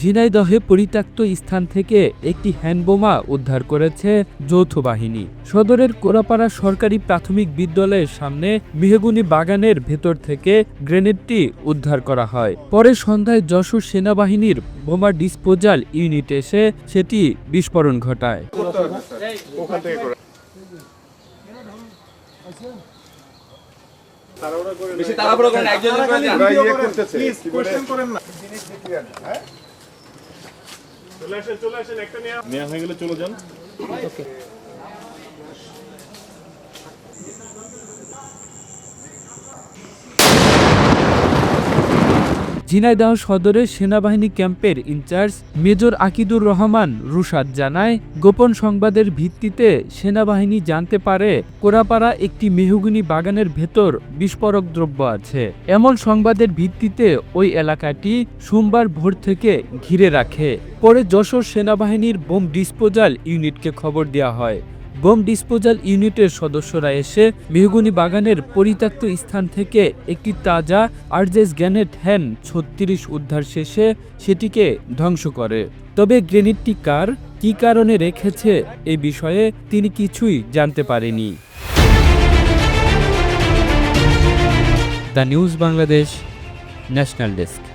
ঝিনাইদহে পরিত্যক্ত স্থান থেকে একটি হ্যান্ডবোমা উদ্ধার করেছে যৌথ বাহিনী। সদরের কোরাপাড়া সরকারি প্রাথমিক বিদ্যালয়ের সামনে মেহগুনি বাগানের ভেতর থেকে গ্রেনেডটি উদ্ধার করা হয়। পরে সন্ধ্যায় যশোর সেনাবাহিনীর বোমা ডিসপোজাল ইউনিট এসে সেটি বিস্ফোরণ ঘটায়। বেশি তাড়াহুড়ো করেন একজন একজন করে যান। আসেন একটা বলে? নেওয়া হয়ে গেলে চলে যান ঝিনাইদহ সদরের সেনাবাহিনী ক্যাম্পের in charge major Akidur Rahman Rushad জানায়, গোপন সংবাদের ভিত্তিতে সেনাবাহিনী জানতে পারে কোরাপাড়া একটি মেহগুনি বাগানের ভেতর বিস্ফোরক দ্রব্য আছে। এমন সংবাদের ভিত্তিতে ওই এলাকাটি সোমবার ভোর থেকে ঘিরে রাখে। পরে যশোর সেনাবাহিনীর বোম ডিসপোজাল ইউনিটকে খবর দেওয়া হয়। বোম ডিসপোজাল ইউনিটের সদস্যরা এসে মেহগুনি বাগানের পরিত্যক্ত স্থান থেকে একটি তাজা আরজেস গ্যানেট হ্যান ছত্রিশ উদ্ধার শেষে সেটিকে ধ্বংস করে। তবে গ্রেনেডটি কার? কী কারণে রেখেছে? এ বিষয়ে তিনি কিছুই জানতে পারেনি। The news Bangladesh national desk.